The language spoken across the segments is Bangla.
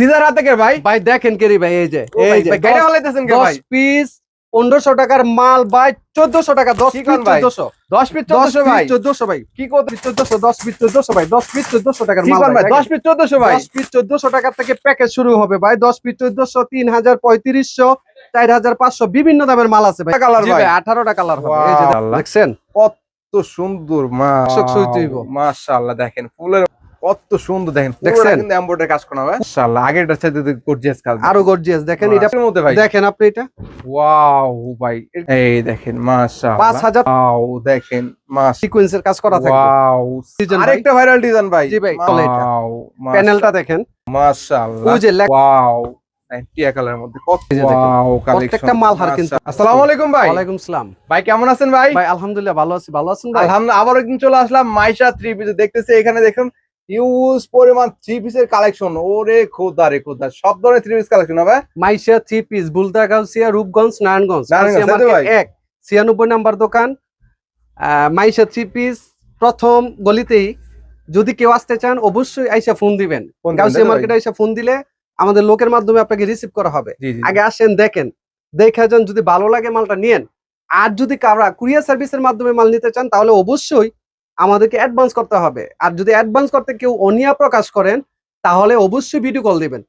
সিজার হাতে কে ভাই? ভাই দেখেন কেরি ভাই এই যে এই যে ভাই, গাড়ি হলাইতেছেন কে ভাই? পিস পনেরোশো টাকার মাল ভাই চোদ্দশো টাকা দশ কি পিস কোন ভাই? চোদ্দশো। 10 পিস দশ 1400 ভাই? পিস চোদ্দশো ভাই। কি কত চোদ্দশো? দশ পিস চোদ্দশো ভাই দশ পিস চোদ্দশো টাকার মাল ভাই ভাই 10 পিস 1400 ভাই? দশ পিস চোদ্দশো টাকা থেকে প্যাকেজ শুরু হবে ভাই দশ পিস চোদ্দশো তিন হাজার পঁয়ত্রিশশো চার হাজার পাঁচশো বিভিন্ন দামের মাল আছে ভাই। জি ভাই? ভাই আঠারোটা কালার হবে। এই যে. দেখছেন? কত সুন্দর মা দর্শক সইতে হইব। মাশাআল্লাহ দেখেন ফুলের কত সুন্দর দেখেন। দেখছেন? কিন্তু এমব্রয়ডারি কাজ করা হবে। আগেরটার সাথে গর্জিয়াস কাজ। আরও গর্জিয়াস দেখেন এটা মধ্যে ভাই। দেখেন আপনি এটা। ওয়াও ভাই এই দেখেন মাশাআল্লাহ। পাঁচ হাজার ওয়াও দেখেন সিকোয়েন্সের কাজ করা থাকবে। ওয়াও আরেকটা ভাইরাল ডিজাইন ভাই। জি ভাই। ওয়াও প্যানেলটা দেখেন। মাশাআল্লাহ। ওই যে ওয়াও টিয়া কালারের মধ্যে কত এই যে দেখেন। ওয়াও কালেকশন প্রত্যেকটা মাল হার কিন্তু। আসসালামু আলাইকুম ভাই। সালাম। ভাই কেমন আছেন ভাই? ভাই আলহামদুলিল্লাহ ভালো আছি। ভালো আছেন ভাই? আলহামদুলিল্লাহ আবার একদিন চলে আসলাম মাইশা থ্রি পিস। দেখতেছি এখানে দেখুন হিউজ পরিমাণ থ্রি পিসের কালেকশন ওরে খোদা রে খোদা সব ধরনের থ্রি পিস কালেকশন হবে? Maisha three piece Bhulta Gausia Rupganj Narayanganj? এক ছিয়ানব্বই নাম্বার দোকান। মাইশা থ্রি পিস প্রথম গলিতেই যদি কেউ আসতে চান অবশ্যই আইসা ফোন দিবেন। গাউসিয়া? মার্কেটে আইসা ফোন দিলে আমাদের লোকের মাধ্যমে আপনাকে রিসিভ করা হবে। আগে আসেন দেখেন। দেখে যান যদি ভালো লাগে মালটা নিয়েন। আর যদি কারা কুরিয়ার সার্ভিসের মাধ্যমে মাল নিতে চান তাহলে অবশ্যই আমাদেরকে অ্যাডভান্স করতে হবে। আর যদি অ্যাডভান্স করতে কেউ অনিয়া প্রকাশ করেন তাহলে অবশ্যই ভিডিও কল দিবেন।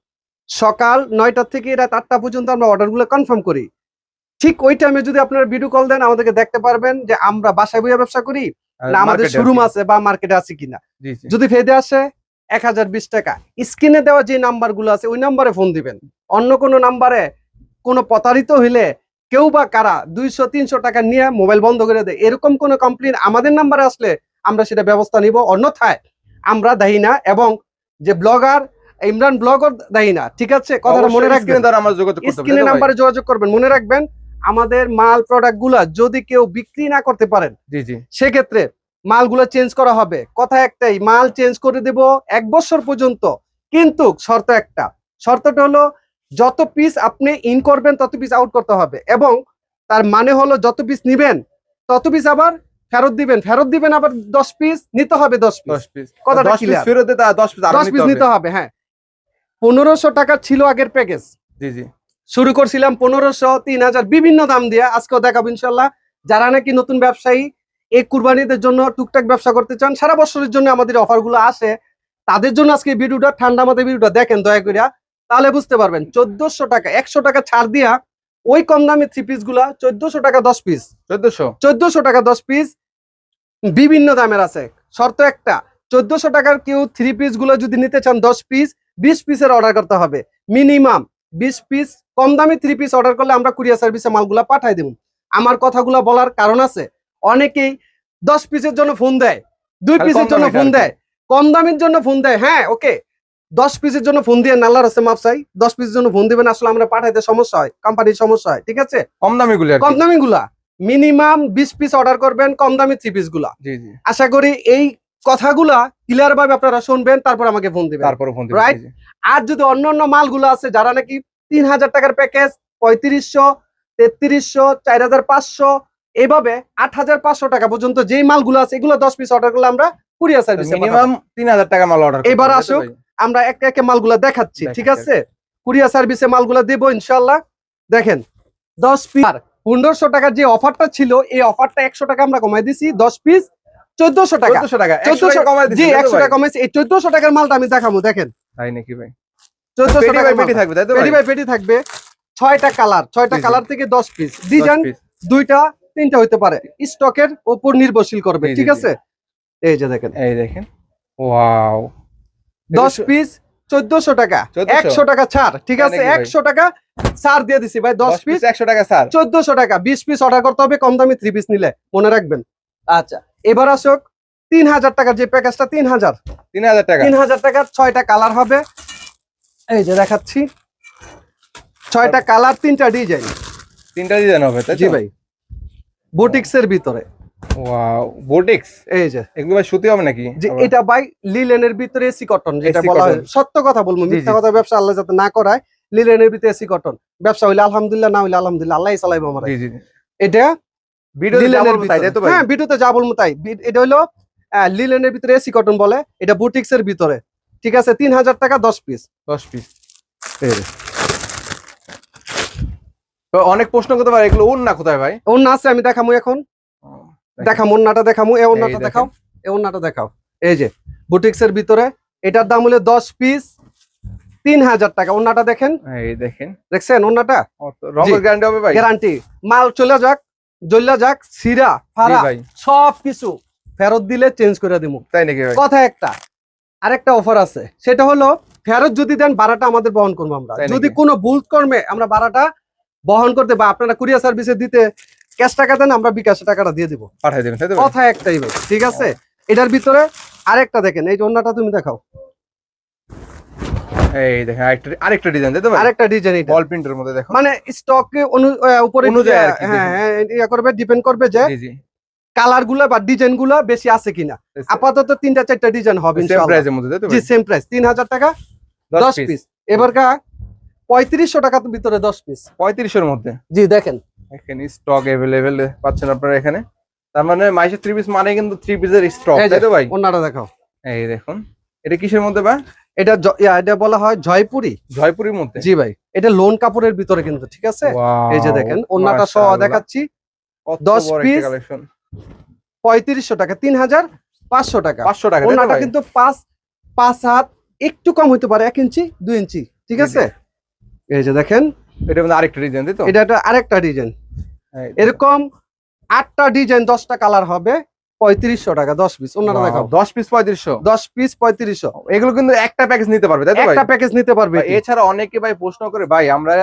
সকাল নয়টার থেকে রাত আটটা পর্যন্ত আমরা অর্ডারগুলো কনফার্ম করি। ঠিক ওই টাইমে যদি আপনারা ভিডিও কল দেন আমাদেরকে দেখতে পারবেন যে আমরা বাসায় বইয়া ব্যবসা করি না আমাদের শোরুম আছে। বা মার্কেটে আছে কিনা। যদি ফেদে আসে এক হাজার বিশ টাকা। স্ক্রিনে দেওয়া যে নাম্বারগুলো আছে ওই নাম্বারে ফোন দিবেন। অন্য কোনো নাম্বারে কোনো প্রতারিত হইলে কেউ বা কারা দুইশো তিনশো টাকা নিয়ে মোবাইল বন্ধ করে দেয়। এরকম কোনো কমপ্লেন আমাদের নাম্বারে আসলে আমরা সেটা ব্যবস্থা নিব। অন্যথায় আমরা দায়ী না এবং যে ব্লগার ইমরান ব্লগার দায়ী না। ঠিক আছে? কথাটা মনে রাখবেন। স্ক্রিনে? নাম্বারে যোগাযোগ করবেন। মনে রাখবেন আমাদের মাল প্রোডাক্টগুলা যদি কেউ বিক্রি না করতে পারেন জি জি। সেক্ষেত্রে মালগুলো চেঞ্জ করা হবে। কথা একটাই মাল চেঞ্জ করে দেব এক বছর পর্যন্ত। কিন্তু শর্ত একটা শর্তটা হলো যত পিস আপনি ইন করবেন তত পিস আউট করতে হবে এবং তার মানে হলো যত পিস নিবেন তত পিস আবার ফেরত দিবেন ফেরত দিবেন আবার দশ পিস নিতে হবে দশ পিস 10 পিস কথাটা 10 পিস ফেরত দিতে 10 পিস দশ পিস নিতে হবে হ্যাঁ। পনেরোশো টাকা ছিল আগের প্যাকেজ জি জি। শুরু করছিলাম পনেরোশো তিন হাজার বিভিন্ন দাম দিয়ে। আজকেও দেখাবো ইনশাল্লাহ যারা নাকি নতুন ব্যবসায়ী এই কুরবানিদের জন্য টুকটাক ব্যবসা করতে চান সারা বছরের জন্য আমাদের অফারগুলো আসে। তাদের জন্য আজকে ভিডিওটা ঠান্ডা মাথায় ভিডিওটা দেখেন দয়া করিয়া। তাহলে বুঝতে পারবেন চোদ্দশো টাকা একশো টাকা ছাড় দিয়া ওই কম দামে থ্রি পিসগুলা চোদ্দশো টাকা দশ পিস চোদ্দশো? চোদ্দশো টাকা দশ পিস বিভিন্ন দামের আছে। শর্ত একটা চোদ্দশো টাকার কেউ থ্রি পিসগুলো যদি নিতে চান দশ পিস বিশ পিসের অর্ডার করতে হবে। মিনিমাম বিশ পিস কম দামি থ্রি পিস অর্ডার করলে আমরা কুরিয়ার সার্ভিসে মালগুলা পাঠাই দেব। আমার কথাগুলো বলার কারণ আছে অনেকেই দশ পিসের জন্য ফোন দেয় দুই পিসের জন্য ফোন দেয় কম দামের জন্য ফোন দেয় হ্যাঁ ওকে দশ পিসের জন্য ফোন দিয়ে নাল্লার আছে মাপসাই দশ পিসের জন্য ফোন দিবেন আসলে আমরা পাঠাইতে সমস্যা হয় কোম্পানির সমস্যা হয় ঠিক আছে? কম দামি গুলি কম দামি গুলা মিনিমাম বিশ পিস অর্ডার করবেন কম দামি থ্রি পিসগুলা। আশা করি এই কথাগুলা ক্লিয়ার ভাবে আপনারা শুনবেন তারপর আমাকে ফোন দিবেন। তারপরে ফোন দিবেন জি। আর যদি অন্য অন্য মালগুলো আছে যারা নাকি তিন হাজার টাকার প্যাকেজ পঁয়ত্রিশশো তেত্রিশশো চার হাজার পাঁচশো এইভাবে আট হাজার পাঁচশো টাকা পর্যন্ত যেই মালগুলো আছে এগুলো দশ পিস অর্ডার করলে আমরা কুরিয়ার সার্ভিস মিনিমাম 3000 টাকা মাল অর্ডার এবার আসুক। আমরা একে একে মালগুলা দেখাচ্ছি ঠিক আছে? কুরিয়ার সার্ভিসে মালগুলা দেবো ইনশাল্লাহ দেখেন দশ পিস পনেরোশো টাকার যে অফারটা ছিল এই অফারটা একশো টাকা আমরা কমাই দিছি দশ পিস চোদ্দশো টাকা। 1400 টাকা চোদ্দশো কমায় জি একশো টাকা কমাইছে। এই চোদ্দশো টাকার মালটা আমি দেখাবো দেখেন। তাই নাকি ভাই? চোদ্দশো পেটি থাকবে পেটি বাই পেটি থাকবে। ছয়টা কালার ছয়টা। কালার থেকে দশ পিস 10 ডিজাইন দুইটা তিনটা হইতে পারে। স্টকের উপর নির্ভরশীল করবে ঠিক আছে? এই যে দেখেন। এই দেখেন। ওয়াও দশ পিস চোদ্দশো টাকা। একশো টাকা ছাড় ঠিক আছে? একশো টাকা ছাড় দিয়ে দিছি ভাই দশ পিস একশো টাকা স্যার চোদ্দশো টাকা বিশ পিস অর্ডার করতে হবে কম দামি থ্রি পিস নিলে মনে রাখবেন। আচ্ছা। এবার আসুক তিন হাজার টাকার যে প্যাকেজটা তিন হাজার। 3000 টাকা। তিন হাজার টাকার ছয়টা কালার হবে। এই যে দেখাচ্ছি। ছয়টা কালার তিনটা ডিজাইন তিনটা ডিজাইন হবে তাই জি ভাই। বুটিক্স এর ভিতরে। ওয়াও বোটিক্স এই যে। এগুলো ভাই সুতি হবে নাকি? যে এটা লিলেনের ভিতরে এসি কটন যেটা বলা হয়। সত্য কথা বলব মিথ্যা কথা ব্যবসা আল্লাহ যাতে না করায় লিলেনের ভিতরে এসি কটন ব্যবসা হইলে আলহামদুলিল্লাহ না হইলে চালাইবো আমরা। এটা ভাই? হ্যাঁ ভিডিওতে যা বলব তাই। এটা হলো আহ, লিলেনের ভিতরে এসি কটন বলে এটা বুটিক্স এর ভিতরে। ঠিক আছে তিন হাজার টাকা দশ পিস 10 পিস অনেক প্রশ্ন করতে পারে এগুলো উন না কোথায় ভাই? ওন্না আছে আমি দেখামু এখন। দেখাম ওন্নাটা দেখামু এই ওন্নাটা। দেখাও এই ওন্নাটা দেখাও। এই যে বুটিক্স এর ভিতরে এটার দাম হলো দশ পিস তিন হাজার টাকা। ওন্নাটা দেখেন। এই দেখেন। দেখছেন ওন্নাটা? গ্যারান্টি হবে ভাই? গ্যারান্টি মাল চলে যাক জ্বললে যাক সিরা ফারা সব কিছু ফেরত দিলে চেঞ্জ করে দিব তাই নাকি ভাই? কথা একটা আরেকটা অফার আছে। সেটা হলো ফেরত যদি দেন ভাড়াটা আমাদের বহন করব আমরা। যদি কোনো ভুল কর্মে আমরা ভাড়াটা বহন করতে বা আপনারা কুরিয়ার সার্ভিসে দিতে ক্যাশ টাকা দেন আমরা বিকাশে টাকাটা দিয়ে দিব। পাঠাই দেবেন কথা একটাই ভাই ঠিক আছে? এটার ভিতরে আরেকটা দেখেন এই জন্যটা তুমি দেখাও। এই দেখেন আরেকটা আরেকটা ডিজাইন আরেকটা ডিজাইন এটা। বল প্রিন্টের মধ্যে দেখো। মানে স্টক উপরে অনুযায়ী হ্যাঁ হ্যাঁ ইয়া করবে ডিপেন্ড করবে যে কালারগুলা বা ডিজাইনগুলা বেশি আছে কিনা। আপাতত তিনটা চারটা ডিজাইন হবে সেম ইনশাআল্লাহ। প্রাইসের মধ্যে জি সেম প্রাইস টাকা 10 পিস টাকার ভিতরে দশ পিস 35 এর মধ্যে? জি দেখেন। এখানে স্টক अवेलेबल পাচ্ছেন আপনারা এখানে তার মানে মাইশে থ্রি পিস মানে কিন্তু থ্রি পিসের স্টক এই যে, তাই তো ভাই ওনাটা দেখাও এই দেখুন এটা কিসের মধ্যে ভাই এটা জ- ইয়া, এটা বলা হয় জয়পুরি জয়পুরের মধ্যে জি ভাই এটা লোন কাপড়ের ভিতরে কিন্তু ঠিক আছে এই যে দেখেন ওনাটা সহ দেখাচ্ছি 10 piece। কালেকশন পঁয়ত্রিশশো টাকা তিন হাজার পাঁচশো টাকা 500 টাকা তাই তো ওনাটা ভাই? কিন্তু পাঁচ পাঁচ হাত একটু কম হইতে পারে এক ইঞ্চি দুই ইঞ্চি ঠিক জি, আছে এই যে দেখেন এটার মধ্যে আরেকটা ডিজাইন তাই তো এটা একটা আরেকটা ডিজাইন এই দেখুন। এরকম আটটা ডিজাইন দশটা কালার হবে পঁয়ত্রিশশো টাকা দশ পিস ওনারা Wow, দেখাও। 10 পিস 3500 দশ পিস পঁয়ত্রিশশো। এগুলো কিন্তু একটা প্যাকেজ নিতে পারবে একটা প্যাকেজ নিতে পারবে এছাড়া অনেকে ভাই প্রশ্ন করে ভাই আমরা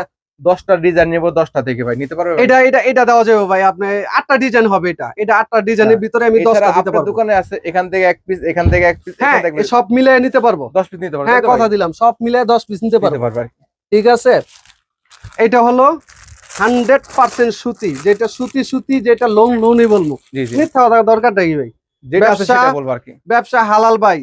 দশটা ডিজাইন নেব দশটা থেকে ভাই নিতে পারবে এটা এটা এটা দেওয়া যাবে ভাই আপনি আটটা ডিজাইন হবে এটা। এটা আটটা ডিজাইনের ভিতরে আমি দশটা দিতে পারব। দোকানে আছে এখান থেকে এক পিস এখান থেকে এক পিস হ্যাঁ সব মিলে নিতে পারব। দশ পিস নিতে পারবে হ্যাঁ? কথা দিলাম। সব মিলে দশ পিস নিতে পারবে। ঠিক আছে? এটা হলো হান্ড্রেড পার্সেন্ট সুতি যেটা সুতি সুতি যেটা লোন লোনই বলব মিথ্যা কথা দরকার নাকি ভাই। ব্যবসা- হালাল ভাই।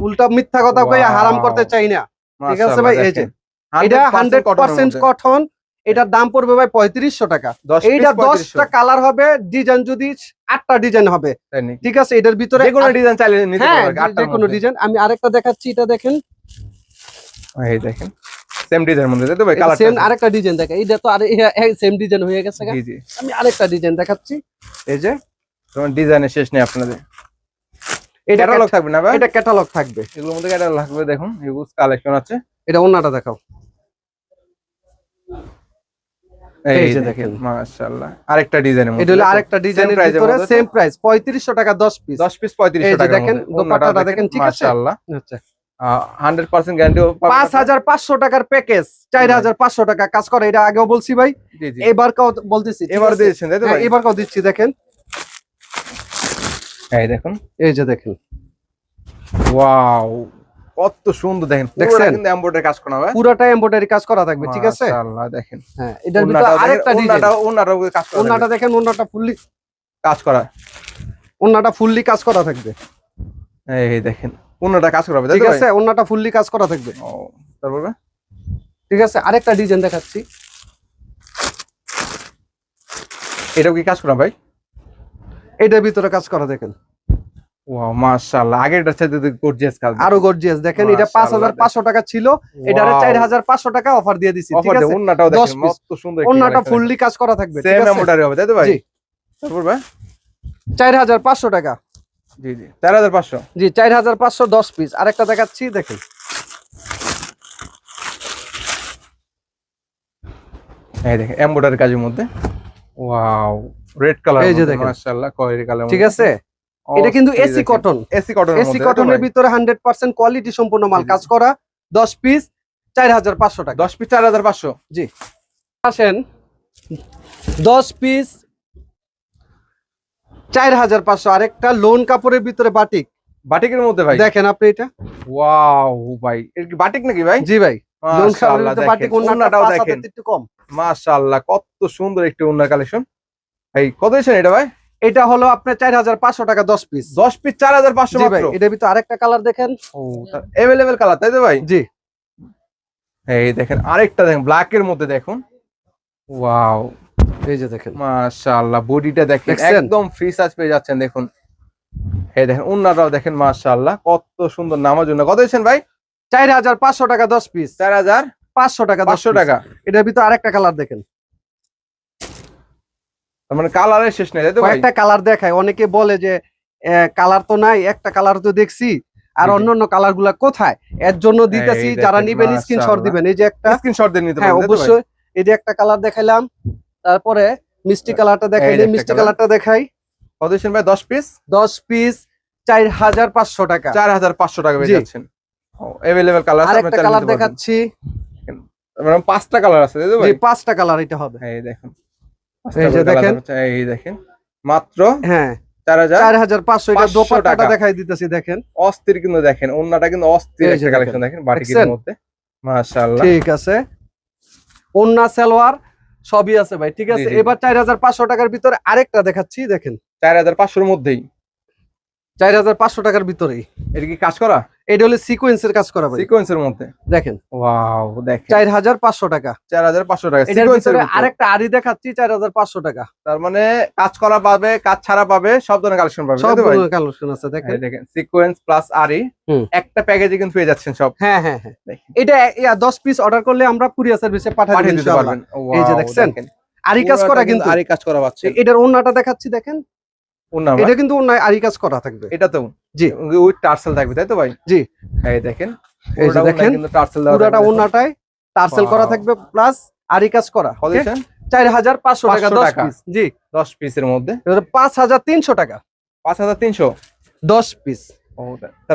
উল্টা মিথ্যা কথা Wow. হারাম করতে চাই না। ঠিক আছে ভাই, এই যে। এটা হান্ড্রেড পার্সেন্ট। কটন এটার দাম পড়বে ভাই পঁয়ত্রিশশো টাকা। 10 এইটা দশটা কালার হবে ডিজাইন যদি আটটা ডিজাইন হবে। ঠিক আছে এটার ভিতরে ডিজাইন চাইলে নিতে হ্যাঁ পারবে আর কি, যে আটটার কোনো ডিজাইন আমি আরেকটা দেখাচ্ছি এটা দেখেন। এই দেখেন। সেম ডিজাইন মধ্যে তাই তো ভাই? কালার সেম আরেকটা ডিজাইন দেখেন এইটা তো আরে সেম ডিজাইন হয়ে গেছে জি জি। আমি আরেকটা ডিজাইন দেখাচ্ছি। এই যে তোমার ডিজাইনের শেষ নেই আপনাদের। এটা ক্যাটালগ থাকবে না ভাই? এটা ক্যাটালগ থাকবে। এগুলোর মধ্যে ক্যাটালগ থাকবে দেখুন হিউজ কালেকশন আছে। এটা অন্যটা দেখাও। এই যে দেখেন। মাশাআল্লাহ আরেকটা ডিজাইনের মধ্যে। এটা হলো আরেকটা ডিজাইনের ভিতরে সেম প্রাইস পঁয়ত্রিশশো টাকা দশ পিস 10 পিস 3500 টাকা দেখেন, দোপাট্টাটা দেখেন, ঠিক আছে? মাশাআল্লাহ। আচ্ছা। 100% গ্যারান্টি পাঁচ হাজার পাঁচশো টাকার প্যাকেজ চার হাজার পাঁচশো টাকা। কাজ করে এটা আগেও বলছি ভাই। এবার বলতেছি এবার? দিয়েছেন হ্যাঁ, এবার দিচ্ছি দেখেন। এই দেখুন। এই যে দেখেন। ওয়াও কত সুন্দর দেখেন। দেখছেন? কিন্তু এমব্রয়ডারি কাজ করা হবে পুরাটা এমব্রয়ডারি কাজ করা থাকবে ঠিক আছে? মাশাআল্লাহ দেখেন। হ্যাঁ এটার ভিতরে আরেকটা ডিজাইন ওন্নাটাও ওন্নাটাও কাজ করা দেখেন ওন্নাটা ফুললি কাজ করা। ওন্নাটা ফুললি কাজ করা থাকবে। এই দেখেন। ওন্নাটা কাজ করা হবে ঠিক আছে ওন্নাটা ফুললি কাজ করা থাকবে। তারপর? ঠিক আছে আরেকটা ডিজাইন দেখাচ্ছি। এটাও কি কাজ করা ভাই? এটার ভিতরে কাজ করা দেখেন। ওয়াও মাশাআল্লাহ আগেরটার সাথে গর্জিয়াস কাজ। আরও গর্জিয়াস দেখেন এটা পাঁচ হাজার মাশাআল্লাহ, পাঁচশো টাকা ছিল এটারে চার হাজার পাঁচশো টাকা অফার দিয়ে দিচ্ছি ঠিক আছে? ওন্নাটাও দেখেন। কত সুন্দর ওন্নাটা ফুললি কাজ করা থাকবে ঠিক আছে? হবে তাই তো ভাই? জি। তারপর ভাই? চার হাজার পাঁচশো টাকা। জি জি। 4500 জি চার হাজার পাঁচশো দশ পিস আরেকটা দেখাচ্ছি দেখেন। এই দেখেন এমব্রয়ডারি কাজের মধ্যে। ওয়াও। রেড কালার এই যে দেখেন। মাশাআল্লাহ কয়েরি কালার ঠিক আছে? এটা কিন্তু AC cotton AC cotton AC কটনের ভিতরে হান্ড্রেড পার্সেন্ট কোয়ালিটি সম্পূর্ণ মাল। জি, জি। কাজ করা দশ পিস চার হাজার পাঁচশো টাকা। 10 পিস 4500 আসেন। দশ পিস চার হাজার পাঁচশো আরেকটা লোন কাপড়ের ভিতরে বাটিক। বাটিকের মধ্যে ভাই? দেখেন আপনি এটা। ওয়াও ভাই বাটিক নাকি ভাই? জি ভাই মাশাআল্লাহ কত সুন্দর একটি ওনার কালেকশন। ভাই কত এটা ভাই? এটা হলো আপনার চার হাজার পাঁচশো টাকা দশ পিস। দশ পিস চার হাজার পাঁচশো এটার ভিতরে আরেকটা কালার দেখেন। এভেলেবেল কালার তাই তো ভাই? জি। এই দেখেন আরেকটা দেখেন ব্ল্যাক এর মধ্যে দেখুন। ওয়াও। এই যে দেখেন। মাশাআল্লাহ বডিটা দেখেন একদম ফ্রি সাইজ পেয়ে যাচ্ছেন দেখুন। এই দেখেন ওন্নাটাও দেখেন মাশাআল্লাহ কত সুন্দর নামার জন্য। কত দিয়েছেন ভাই? চার হাজার পাঁচশো টাকা দশ পিস 4000 পাঁচশো টাকা পাঁচশো। টাকা। এটার ভিতরে আরেকটা কালার দেখেন। মানে কালারের শেষ নেই ভাই? কালার দেখায়। অনেকে বলে যে কালার তো নাই একটা কালার তো দেখছি। আর জি। অন্যান্য কালারগুলা কোথায়? এর জন্য দিতেছি যারা নিবেন স্ক্রিনশট। দিবেন। এই যে একটা স্ক্রিনশট দিয়ে নিতে হ্যাঁ? অবশ্যই। এই যে একটা কালার দেখাইলাম। তারপরে মিষ্টি কালারটা দেখাই মিষ্টি কালারটা দেখাই। কত ভাই দশ পিস দশ পিস চার হাজার পাঁচশো টাকা। চার হাজার পাঁচশো টাকা পেয়ে জি। যাচ্ছেন। অ্যাভেলেবেল কালার আছে আরেকটা কালার দেখাচ্ছি। মানে পাঁচটা কালার আছে ভাই পাঁচটা কালার এটা হবে। এই দেখেন। এই যে দেখেন। এই দেখেন। মাত্র হ্যাঁ অস্থির কিন্তু দেখেন অন্যটা কিন্তু অস্থির একটা কালেকশন দেখেন। বাটিকের মধ্যে। মাশাআল্লাহ। ঠিক আছে। ওন্না সালোয়ার সবই আছে ভাই ঠিক আছে। এবার চার হাজার পাঁচশো টাকার ভিতরে আরেকটা দেখাচ্ছি দেখেন। চার হাজার পাঁচশোর মধ্যেই। চার হাজার পাঁচশো টাকার ভিতরেই। এটা কি কাজ করা? এটা হলো সিকোয়েন্সের কাজ করা সিকোয়েন্সের মধ্যে? দেখেন। ওয়াও দেখেন। চার হাজার পাঁচশো টাকা। চার হাজার পাঁচশো টাকা। সিকোয়েন্সের আরেকটা আড়ি দেখাচ্ছি চার হাজার পাঁচশো টাকা। তার মানে কাজ করা পাবে কাজ ছাড়া পাবে সব ধরনের কালেকশন পাবে সব ভাই? কালেকশন আছে দেখেন। দেখেন সিকোয়েন্স প্লাস আরি একটা প্যাকেজে কিন্তু পেয়ে যাচ্ছেন সব। হ্যাঁ হ্যাঁ হ্যাঁ। এটা দশ পিস অর্ডার করলে আমরা কুরিয়ার সার্ভিসে পাঠিয়ে দিতে পারবেন। এই যে দেখছেন? আরি কাজ করা কিন্তু আরি কাজ করা পাচ্ছে এটার ওন্নাটা দেখাচ্ছি দেখেন। এটা কিন্তু আরি কাজ করা থাকবে। এটা তো জি। উইথ টার্সেল থাকবে তাই তো ভাই? জি। এই দেখেন এই যে দেখেন, কিন্তু টার্সেল পুরাটা। টার্সেল করা থাকবে প্লাস আরি কাজ করা কত দিচ্ছেন চার হাজার পাঁচশো টাকা 500 দশ পিস জি। দশ পিসের মধ্যে? পাঁচ হাজার তিনশো টাকা। পাঁচ হাজার তিনশো? দশ পিস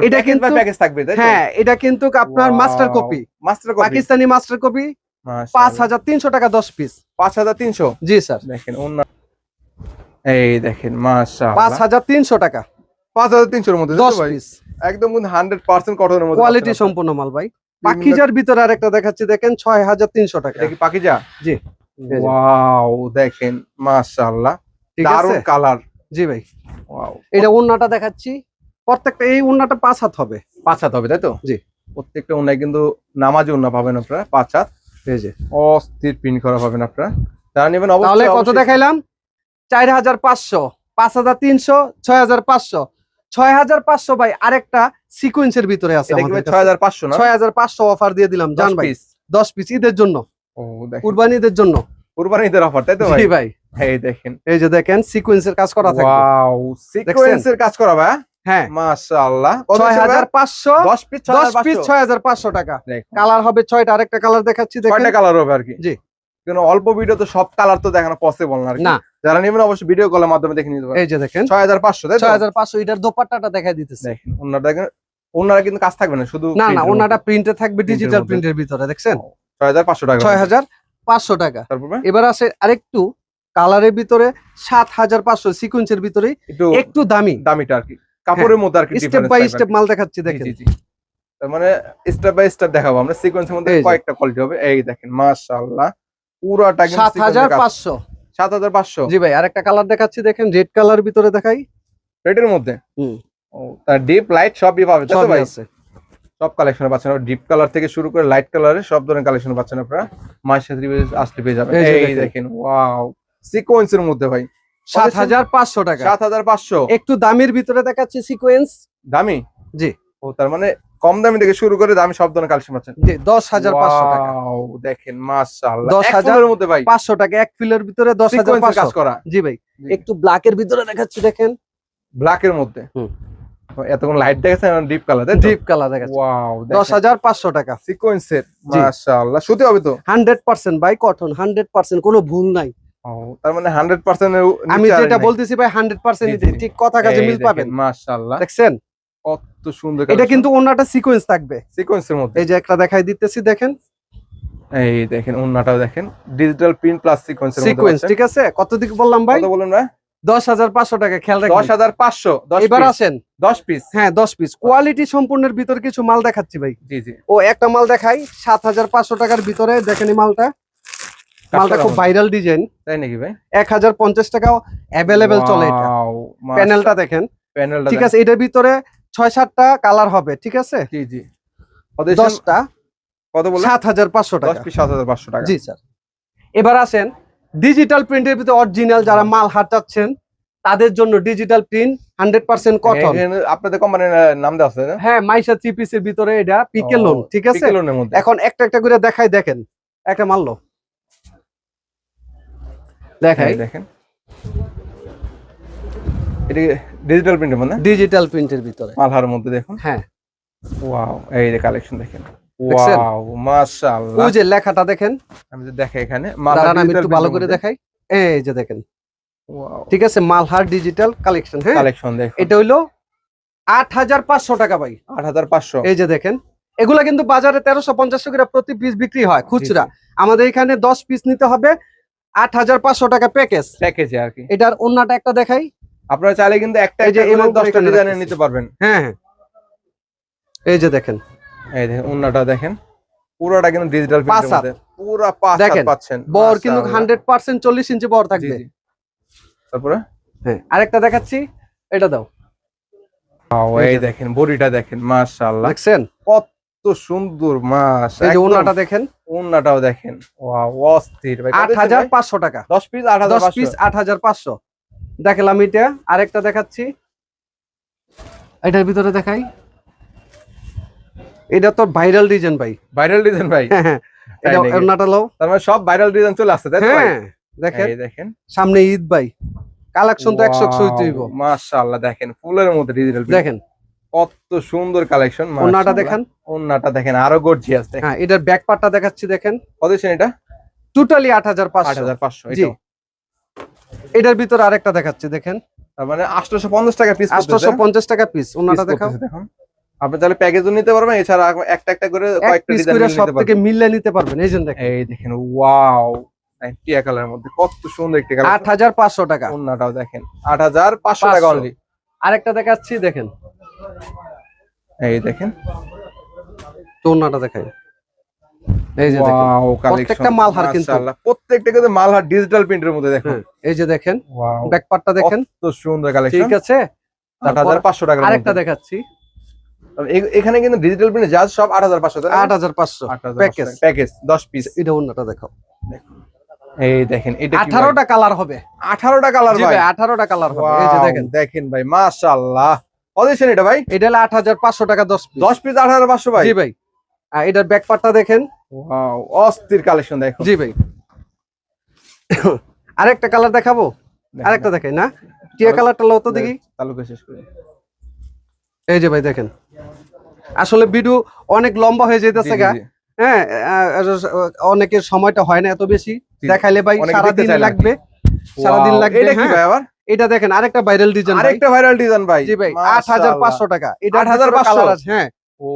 এটা কিন্তু প্যাকেজ থাকবে তাই হ্যাঁ এটা কিন্তু আপনার master copy master copy Pakistani master copy পাঁচ হাজার তিনশো টাকা দশ পিস পাঁচ হাজার তিনশো? জি স্যার দেখেন অন্য এই দেখেন মাশাআল্লাহ। পাঁচ হাজার তিনশো টাকা। পাঁচ হাজার তিনশোর মধ্যে দশ? পিস। একদম হান্ড্রেড পার্সেন্ট কটনের মধ্যে কোয়ালিটি সম্পূর্ণ মাল ভাই। পাখিজার ভিতরে আরেকটা দেখাচ্ছি দেখেন ছয় হাজার তিনশো টাকা। কি জি। ওয়াও দেখেন মাশাআল্লাহ। দারুণ কালার জি ভাই। ওয়াও এটা উন্নাটা দেখাচ্ছি। প্রত্যেকটা এই উন্নাটা পাঁচ হাত হবে। পাঁচ হাত হবে তাই তো? জি। প্রত্যেকটা উন্নায় কিন্তু নামাজি উন্না পাবেন আপনারা পাঁচ হাত। এই যে। অস্থির প্রিন্ট করা পাবেন আপনারা। যারা নেবেন তাহলে অবশ্যই কত অবশ্যই- দেখাইলাম? চার হাজার পাঁচশো পাঁচ হাজার তিনশো ছয় হাজার পাঁচশো। ছয় হাজার পাঁচশো ভাই আরেকটা সিকুয়েন্সের ভিতরে আছে ছয় হাজার পাঁচশো ছয় হাজার পাঁচশো অফার দিয়ে দিলাম। জান ভাই দশ পিস ঈদের জন্য। ও কুরবানি ঈদের জন্য। কুরবানি ঈদের অফার তাই তো ভাই? ভাই। এই দেখেন। এই যে দেখেন সিকুয়েন্সের কাজ করা থাকবে। ওয়াও সিকোয়েন্সের কাজ করা ভাই? হ্যাঁ। মাশাআল্লাহ। কত ছয় দিচ্ছেন হাজার ভাই? পাঁচশো 10 পিস দশ পিস 6500 ছয় হাজার পাঁচশো টাকা। কালার হবে ছয়টা আরেকটা কালার দেখাচ্ছি দেখেন। ছয়টা কালার হবে আর কি। জি। অল্প ভিডিও তো সব কালার তো দেখানো পসিবল না না। যারা নেবেন অবশ্যই ভিডিও কলের মাধ্যমে দেখে নিতে পারেন। এই যে দেখেন। ছয় হাজার পাঁচশো তাই তো? ছয় হাজার পাঁচশো এটার দোপাট্টাটা দেখা দিতেছে। দেখেন ওনারা দেখেন ওনারা কিন্তু কাজ থাকবে না শুধু না না ওনাটা প্রিন্টে থাকবে ডিজিটাল প্রিন্টের ভিতরে দেখছেন? ছয় হাজার পাঁচশো টাকা। ছয় হাজার পাঁচশো টাকা। তারপরে? এবার আসে আরেকটু কালারের ভিতরে সাত হাজার পাঁচশো সিকুয়েন্সের ভিতরে একটু দামি। দামিটা আর কি। কাপড়ের মধ্যে আর কি স্টেপ বাই স্টেপ মাল দেখাচ্ছি দেখেন। জি, জি। তার মানে স্টেপ বাই স্টেপ দেখাবো আমরা। সিকোয়েন্সের মধ্যে কয়েকটা কোয়ালিটি হবে। এই দেখেন মাশাআল্লাহ। পুরোটা কিন্তু সাত হাজার পাঁচশো। সাত হাজার পাঁচশো। জি ভাই আরেকটা কালার দেখাচ্ছি দেখেন রেড কালার ভিতরে দেখাই। রেটের মধ্যে? হুম। ও তার ডিপ লাইট সবই পাবে তাই তো ভাই? সব কালেকশন পাচ্ছেন ডিপ কালার থেকে শুরু করে লাইট কালারের সব ধরনের কালেকশন পাচ্ছেন আপনারা সাথে আসলে পেয়ে যাবেন। এই দেখেন। ওয়াও সিকোয়েন্সের মধ্যে ভাই। সাত হাজার পাঁচশো টাকা। সাত হাজার পাঁচশো। একটু দামের ভিতরে দেখাচ্ছি সিকোয়েন্স দামি? জি। ও তার মানে কম দামি থেকে শুরু করে দামি সব ধরনের কালেকশন পাচ্ছেন। জি দশ হাজার পাঁচশো টাকা। দেখেন মাশাআল্লাহ। দশ এক হাজার ফুলের মধ্যে ভাই। পাঁচশো টাকা এক ফিলের ভিতরে দশ হাজার কাজ করা। জি ভাই। একটু ব্ল্যাকের ভিতরে দেখাচ্ছি দেখেন। ব্ল্যাক এর মধ্যে। হুম। এতক্ষণ লাইট দেখেছেন ডিপ কালার তাই ডিপ কালার দেখাচ্ছি। ওয়াও দশ হাজার পাঁচশো টাকা। সিকোয়েন্সের জি। মাশাআল্লাহ। সুতি হবে তো? Hundred percent by cotton hundred percent কোনো ভুল নাই। তার মানে হান্ড্রেড পার্সেন্ট আমি যেটা বলতেছি ভাই হান্ড্রেড পার্সেন্ট জি, জি, জি। ঠিক কথা কাজে মিল পাবেন। মাশাআল্লাহ। দেখছেন? কত সুন্দর এটা কিন্তু অন্যটা সিকোয়েন্স থাকবে। সিকোয়েন্সের মধ্যে। এই যে একটা দেখাই দিতেছি দেখেন। এই দেখেন ওন্নাটাও দেখেন। ডিজিটাল প্রিন্ট প্লাস সিকোয়েন্সের সিকোয়েন্স ঠিক আছে? কত দিক বললাম ভাই? কত বলুন ভাই? দশ হাজার পাঁচশো টাকা খেয়াল দশ রাখবেন হাজার পাঁচশো এবার আসেন। দশ পিস হ্যাঁ দশ পিস কোয়ালিটি সম্পূর্ণের ভিতরে কিছু মাল দেখাচ্ছি ভাই। জি জি। ও একটা মাল দেখাই। সাত হাজার পাঁচশো টাকার ভিতরে দেখেন এই মালটা। মালটা খুব ভাইরাল ডিজাইন তাই নাকি ভাই? এক হাজার পঞ্চাশ টাকাও অ্যাভেলেবেল চলে এটা। প্যানেলটা দেখেন। প্যানেলটা ঠিক আছে এটার ভিতরে ছয় সাতটা কালার হবে ঠিক আছে? জি জি। দশটা। কত বললেন? সাত হাজার পাঁচশো দশ টাকা সাত হাজার পাঁচশো টাকা। জি স্যার। এবার আসেন ডিজিটাল প্রিন্টের ভিতরে অরিজিনাল যারা মাল হাটাচ্ছেন তাদের জন্য digital print hundred percent cotton এখানে আপনাদের কোম্পানির নাম দেওয়া আছে হ্যাঁ মাইশা থ্রি পিসের ভিতরে এটা পিকে লোন ঠিক আছে? এখন একটা একটা করে দেখাই দেখেন। একটা মারলো দেখাই। দেখেন। এটা ডিজিটাল প্রিন্টের ডিজিটাল প্রিন্টের ভিতরে। মালহার মধ্যে দেখুন। হ্যাঁ। ওয়াও এই যে কালেকশন দেখেন। ওয়াও মাশাআল্লাহ। ওই যে লেখাটা দেখেন। আমি যে দেখাই এখানে দাঁড়ান আমি একটু ভালো করে দেখাই। এই যে দেখেন। ওয়াও ঠিক আছে মালহার ডিজিটাল কালেকশন হ্যাঁ? কালেকশন দেখুন। এটা হাজার পাঁচশো টাকা ভাই। 8500 এই যে দেখেন। এগুলা কিন্তু বাজারে তেরোশো পঞ্চাশ টাকা প্রতি পিস বিক্রি হয় খুচরা। আমাদের এখানে দশ পিস নিতে হবে আট হাজার পাঁচশো টাকা প্যাকেজ প্যাকেজে আর কি। এটার অন্যটা একটা দেখাই। আপনারা চাইলে কিন্তু একটা এই যে 10টা এখানে ডিজাইনের নিতে পারবেন। হ্যাঁ হ্যাঁ। এই যে দেখেন। এই দেখেন উন্নাটা দেখেন। পুরোটা কিন্তু ডিজিটাল প্রিন্টের মধ্যে। পুরো পাঁচ দেখেন, পাচ্ছেন। বর কিন্তু মাশাআল্লাহ। হান্ড্রেড পার্সেন্ট চল্লিশ ইঞ্চি বর থাকবে। তারপরে? হ্যাঁ আরেকটা দেখাচ্ছি। এটা দাও। ওয়াও, এই দেখেন বডিটা দেখেন মাশাআল্লাহ। দেখছেন? কত সুন্দর মাস এই যে ওনাটা দেখেন। উন্নাটাও দেখেন। ওয়াও অস্থির। ভাই আট হাজার পাঁচশো টাকা। 10 পিস 8500 দশ পিস আট হাজার পাঁচশো। দেখালাম এটা আরেকটা দেখাচ্ছি। এটার ভিতরে দেখাই। এটা তো ভাইরাল ডিজাইন ভাই। ভাইরাল ডিজাইন ভাই। হ্যাঁ হ্যাঁ। এটা? ওনাটা লও তার মানে সব ভাইরাল ডিজাইন চলে আসছে তাই হ্যাঁ দেখেন। সামনে ঈদ ভাই। কালেকশন তো একশো একশো হইব। মাশাআল্লাহ দেখেন ফুলের মধ্যে ডিজিটাল দেখেন। কত সুন্দর কালেকশন ওনাটা দেখেন। ওন্নাটা দেখেন আরও গর্জিয়াস দেখেন। হ্যাঁ এটার ব্যাক পার্টটা দেখাচ্ছি দেখেন। কত এটা? টোটালি আট হাজার পাঁচশো। 8500 জি। এটা এটার ভিতর আরেকটা দেখাচ্ছি দেখেন। তার মানে 850 টাকা পিস আটশোশো পঞ্চাশ টাকা পিস ওনাটা দেখাও। আপনি তাহলে প্যাকেজও নিতে পারবেন এছাড়া একটা একটা করে কয়েকটা ডিজাইন সব নিতে থেকে পারবেন। মিললে নিতে পারবেন এই জন্য দেখেন। এই দেখেন ওয়াও টিয়া কালারের মধ্যে কত সুন্দর একটি কালার আট হাজার পাঁচশো টাকা। ওন্নাটাও দেখেন 8500 টাকা 500 অনলি আরেকটা দেখাচ্ছি দেখেন। এই দেখেন। তো ওনাটা দেখাই। এই যে দেখেন ওয়াও প্রত্যেকটা মালহার কিন্তু। প্রত্যেকটা কিন্তু মালহার ডিজিটাল প্রিন্টের মধ্যে দেখুন এই যে দেখেন ব্যাক পার্টটা দেখেন। কত সুন্দর কালেকশন ঠিক আছে আট হাজার পাঁচশো টাকা আরেকটা দেখাচ্ছি। এখানে কিন্তু ডিজিটাল প্রিন্ট জাজ সব আট হাজার পাঁচশো আট হাজার পাঁচশো প্যাকেজ প্যাকেজ দশ পিস এটা অন্যটা এই দেখেন এটা আঠারোটা কালার হবে। আঠারোটা কালার ভাই। ভাই আঠারোটা কালার হবে। এই যে দেখেন। দেখেন ভাই মাশাআল্লাহ। কত এটা ভাই? এটা হলো আট হাজার পাঁচশো টাকা দশ পিস দশ পিস আট হাজার পাঁচশো ভাই। জি ভাই। এটার ব্যাক পার্টটা দেখেন। Wow, অস্থির কালেকশন দেখুন জি ভাই। আরেকটা কালার দেখাবো? আরেকটা দেখাই না? টিয়া কালারটা লো তো দেখি। তালুকে শেষ করে। এই যে ভাই দেখেন। আসলে ভিডিও অনেক লম্বা হয়ে যেতেছে গা। হ্যাঁ অনেকের সময়টা হয় না এত বেশি। দেখাইলে ভাই সারাদিন। লাগবে। সারাদিন লাগবে এটা কি হ্যাঁ। ভাই আবার? এটা দেখেন আরেকটা ভাইরাল ডিজাইন আরেকটা ভাইরাল ডিজাইন ভাই। জি ভাই আট হাজার পাঁচশো টাকা। এটা 8,500 হ্যাঁ।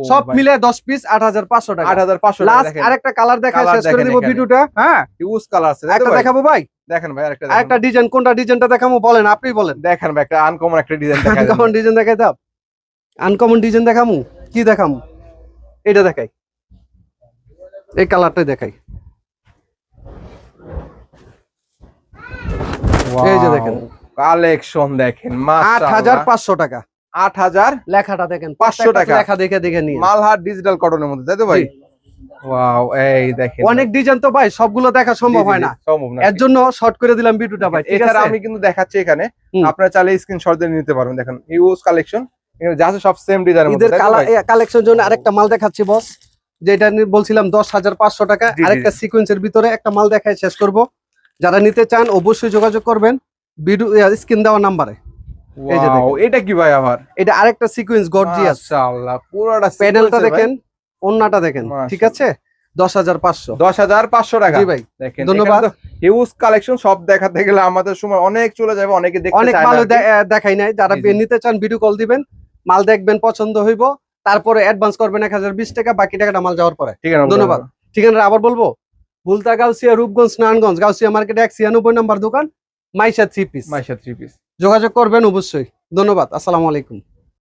সব মিলে দশ পিস আট হাজার পাঁচশো টাকা। আট হাজার পাঁচশো আরেকটা কালার দেখা শেষ করে দিব ভিডিওটা হ্যাঁ? ইউজ কালার আছে একটা দেখাবো ভাই? দেখেন ভাই আরেকটা আরেকটা ডিজাইন কোনটা ডিজাইনটা দেখাবো বলেন আপনি বলেন। দেখেন ভাই একটা আনকমন একটা ডিজাইন আনকমন ডিজাইন দেখাই দাও। আনকমন ডিজাইন দেখামু? কি দেখামু? এটা দেখাই। এই কালারটাই দেখাই। এই যে দেখেন। কালেকশন দেখেন আট হাজার পাঁচশো টাকা। আট হাজার লেখাটা দেখেন 500 প্রত্যেকটা টাকা। লেখা দেখে দেখে নিয়ে। মালহার ডিজিটাল কটনের মধ্যে তাই তো ভাই? ওয়াও এই দেখেন। অনেক ডিজাইন তো ভাই সবগুলো দেখা সম্ভব হয় না। এর জন্য শর্ট করে দিলাম ভিডিওটা ভাই এছাড়া আমি কিন্তু দেখাচ্ছি এখানে। আপনারা চাইলে স্ক্রিনশট দিয়ে নিতে পারবেন। দেখেন ইউজ কালেকশন এখানে যা আছে সব সেম কালার ভাই? কালেকশন জন্য আরেকটা মাল দেখাচ্ছি বস যেটা বলছিলাম দশ হাজার পাঁচশো টাকা। আরেকটা সিকোয়েন্সের ভিতরে একটা মাল দেখায় শেষ করব। যারা নিতে চান অবশ্যই যোগাযোগ করবেন। ভিডিও স্ক্রিন দেওয়া নাম্বারে এটা কি ভাই আবার? এটা আরেকটা সিকোয়েন্স গর্জিয়াস মাশাআল্লাহ পুরোটা প্যানেলটা দেখেন অন্যটা দেখেন ঠিক আছে? দশ হাজার পাঁচশো। দশ হাজার পাঁচশো টাকা। ভাই দেখেন ধন্যবাদ। হিউজ কালেকশন সব দেখাতে গেলে আমাদের সময় অনেক চলে যাবে অনেকে দেখতে অনেক মাল দেখাই নাই। যারা। নিতে চান ভিডিও কল দিবেন। মাল দেখবেন পছন্দ হইব। তারপরে অ্যাডভান্স করবেন এক হাজার বিশ টাকা বাকি টাকাটা মাল যাওয়ার পরে। ঠিক আছে ধন্যবাদ। ঠিকানা আবার বলব? ভুলতা গাউসিয়া রূপগঞ্জ স্নানগঞ্জ গাউসিয়া মার্কেট এক ছিয়ানব্বই নাম্বার দোকান Maisha three piece Maisha three piece যোগাযোগ করবেন অবশ্যই। ধন্যবাদ। আসসালামু আলাইকুম।